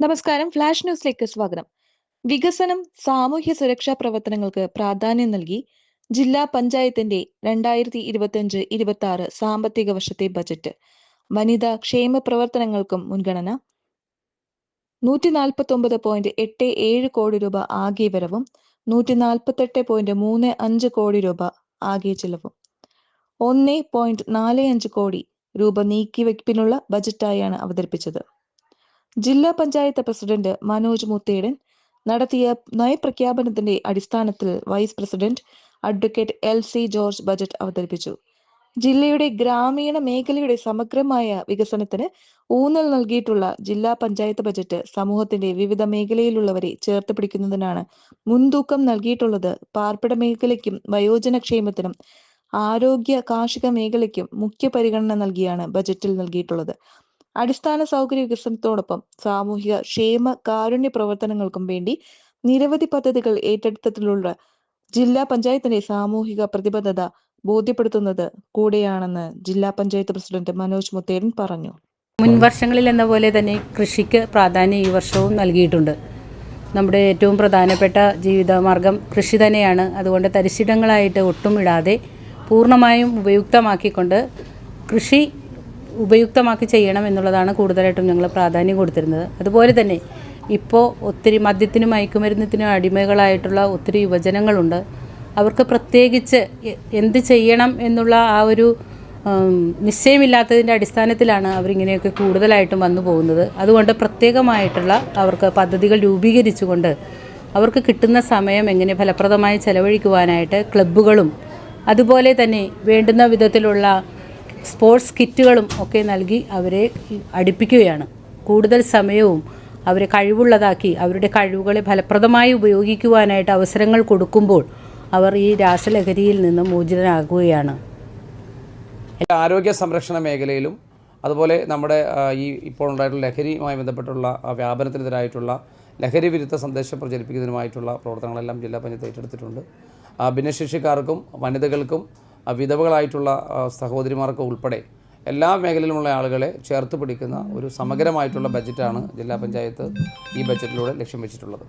നമസ്കാരം. ഫ്ലാഷ് ന്യൂസിലേക്ക് സ്വാഗതം. വികസനം സാമൂഹ്യ സുരക്ഷാ പ്രവർത്തനങ്ങൾക്ക് പ്രാധാന്യം നൽകി ജില്ലാ പഞ്ചായത്തിന്റെ രണ്ടായിരത്തി ഇരുപത്തിയഞ്ച് ഇരുപത്തി ആറ് സാമ്പത്തിക വർഷത്തെ ബജറ്റ്. വനിതാ ക്ഷേമ പ്രവർത്തനങ്ങൾക്കും മുൻഗണന. നൂറ്റി നാൽപ്പത്തി ഒമ്പത് പോയിന്റ് എട്ട് ഏഴ് കോടി രൂപ ആകെ വരവും നൂറ്റി നാൽപ്പത്തെട്ട് പോയിന്റ് മൂന്ന് അഞ്ച് കോടി രൂപ ആകെ ചെലവും. ഒന്ന് പോയിന്റ് നാല് അഞ്ച് കോടി രൂപ നീക്കിവെപ്പിനുള്ള ബജറ്റായാണ് അവതരിപ്പിച്ചത്. ജില്ലാ പഞ്ചായത്ത് പ്രസിഡന്റ് മനോജ് മുത്തേടൻ നടത്തിയ നയപ്രഖ്യാപനത്തിന്റെ അടിസ്ഥാനത്തിൽ vice president advocate L C George budget അവതരിപ്പിച്ചു. ജില്ലയുടെ ഗ്രാമീണ മേഖലയുടെ സമഗ്രമായ വികസനത്തിന് ഊന്നൽ നൽകിയിട്ടുള്ള ജില്ലാ പഞ്ചായത്ത് ബജറ്റ് സമൂഹത്തിന്റെ വിവിധ മേഖലയിലുള്ളവരെ ചേർത്ത് പിടിക്കുന്നതിനാണ് മുൻതൂക്കം നൽകിയിട്ടുള്ളത്. പാർപ്പിട മേഖലയ്ക്കും വയോജന ക്ഷേമത്തിനും ആരോഗ്യ കാർഷിക മേഖലയ്ക്കും മുഖ്യ പരിഗണന നൽകിയാണ് ബജറ്റിൽ നൽകിയിട്ടുള്ളത്. അടിസ്ഥാന സൗകര്യ വികസനത്തോടൊപ്പം സാമൂഹിക ക്ഷേമ കാരുണ്യ പ്രവർത്തനങ്ങൾക്കും വേണ്ടി നിരവധി പദ്ധതികൾ ഏറ്റെടുത്തതിലുള്ള ജില്ലാ പഞ്ചായത്തിന്റെ സാമൂഹിക പ്രതിബദ്ധത ബോധ്യപ്പെടുത്തുന്നത് കൂടെയാണെന്ന് ജില്ലാ പഞ്ചായത്ത് പ്രസിഡന്റ് മനോജ് മുത്തേരൻ പറഞ്ഞു. മുൻ വർഷങ്ങളിൽ എന്ന പോലെ തന്നെ കൃഷിക്ക് പ്രാധാന്യം ഈ വർഷവും നൽകിയിട്ടുണ്ട്. നമ്മുടെ ഏറ്റവും പ്രധാനപ്പെട്ട ജീവിതമാർഗം കൃഷി തന്നെയാണ്. അതുകൊണ്ട് തരിശിടങ്ങളായിട്ട് ഒട്ടും ഇടാതെ പൂർണമായും ഉപയുക്തമാക്കിക്കൊണ്ട് കൃഷി ഉപയുക്തമാക്കി ചെയ്യണം എന്നുള്ളതാണ് കൂടുതലായിട്ടും ഞങ്ങൾ പ്രാധാന്യം കൊടുത്തിരുന്നത്. അതുപോലെ തന്നെ ഇപ്പോൾ ഒത്തിരി മദ്യത്തിനും മയക്കുമരുന്നത്തിനും അടിമകളായിട്ടുള്ള ഒത്തിരി യുവജനങ്ങളുണ്ട്. അവർക്ക് പ്രത്യേകിച്ച് എന്ത് ചെയ്യണം എന്നുള്ള ആ ഒരു നിശ്ചയമില്ലാത്തതിന്റെ അടിസ്ഥാനത്തിലാണ് അവരിങ്ങനെയൊക്കെ കൂടുതലായിട്ടും വന്നു പോകുന്നത്. അതുകൊണ്ട് പ്രത്യേകമായിട്ടുള്ള അവർക്ക് പദ്ധതികൾ രൂപീകരിച്ചുകൊണ്ട് അവർക്ക് കിട്ടുന്ന സമയം എങ്ങനെ ഫലപ്രദമായി ചെലവഴിക്കുവാനായിട്ട് ക്ലബ്ബുകളും അതുപോലെ തന്നെ വേണ്ടുന്ന വിധത്തിലുള്ള സ്പോർട്സ് കിറ്റുകളും ഒക്കെ നൽകി അവരെ അടുപ്പിക്കുകയാണ്. കൂടുതൽ സമയവും അവരെ കഴിവുള്ളതാക്കി അവരുടെ കഴിവുകളെ ഫലപ്രദമായി ഉപയോഗിക്കുവാനായിട്ട് അവസരങ്ങൾ കൊടുക്കുമ്പോൾ അവർ ഈ രാസലഹരിയിൽ നിന്ന് മോചിതനാകുകയാണ് ആരോഗ്യ സംരക്ഷണ മേഖലയിലും അതുപോലെ നമ്മുടെ ഈ ഇപ്പോൾ ഉണ്ടായിട്ടുള്ള ലഹരിയുമായി ബന്ധപ്പെട്ടുള്ള വ്യാപനത്തിനെതിരായിട്ടുള്ള ലഹരി വിരുദ്ധ സന്ദേശം പ്രചരിപ്പിക്കുന്നതിനുമായിട്ടുള്ള പ്രവർത്തനങ്ങളെല്ലാം ജില്ലാ പഞ്ചായത്ത് ഏറ്റെടുത്തിട്ടുണ്ട്. ഭിന്നശേഷിക്കാർക്കും വനിതകൾക്കും വിധവകളായിട്ടുള്ള സഹോദരിമാർക്ക് ഉൾപ്പെടെ എല്ലാ മേഖലയിലുമുള്ള ആളുകളെ ചേർത്ത് പിടിക്കുന്ന ഒരു സമഗ്രമായിട്ടുള്ള ബജറ്റാണ് ജില്ലാ പഞ്ചായത്ത് ഈ ബജറ്റിലൂടെ ലക്ഷ്യം വെച്ചിട്ടുള്ളത്.